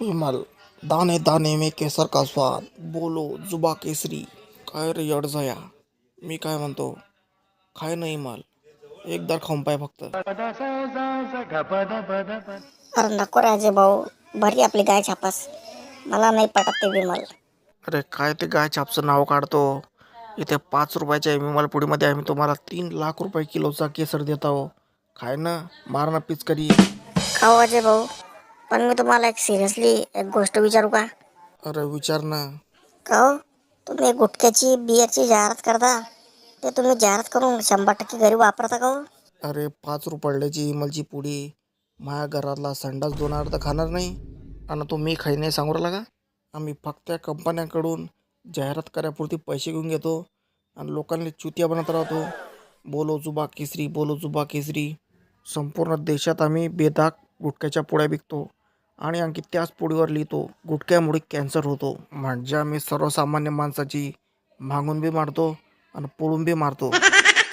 विमल दाणे दाणे में केसर का स्वाद। बोलो जुबा केसरी। काय रे अडझया? मी काय म्हणतो? खाय नाही माल एकदा खाऊन पाय फक्त. अरे नको राजे भाऊ. भरी आपली गाय छापस. मला नाही पटत ते विमल. अरे काय ते गाय छापचं नाव काढतो? इथे पाच रुपयाच्या विमल पुडीमध्ये आम्ही तुम्हाला तीन लाख रुपये किलोचा केसर देत आहो. खाय ना मार ना पिचकरी. खाऊ अजय भाऊ. पण मी तुम्हाला एक सिरियसली एक गोष्ट विचारू का? अरे विचार ना. काहो तुम्ही गुटख्याची बियरची जाहिरात करता. ते तुम्ही जाहिरात करून शंभर टक्के घरी वापरता का हो? अरे पाच रुपयाची विमलची पुडी. माझ्या घरातला संडास दोन अर्ध खाणार नाही. आणि तो मी खाई नाही सांगू राहिला का? आम्ही फक्त त्या कंपन्यांकडून जाहिरात करापुरती पैसे घेऊन घेतो. आणि लोकांना चुतिया बनत राहतो. बोलो जुबा केसरी बोलो जुबा केसरी. संपूर्ण देशात आम्ही बेदाग गुटख्याच्या पोळ्या विकतो आणि आणखी त्याच पोळीवर लिहितो गुटख्यामुळे कॅन्सर होतो. म्हणजे आम्ही सर्वसामान्य माणसाची मागून बी मारतो आणि पोळून बी मारतो.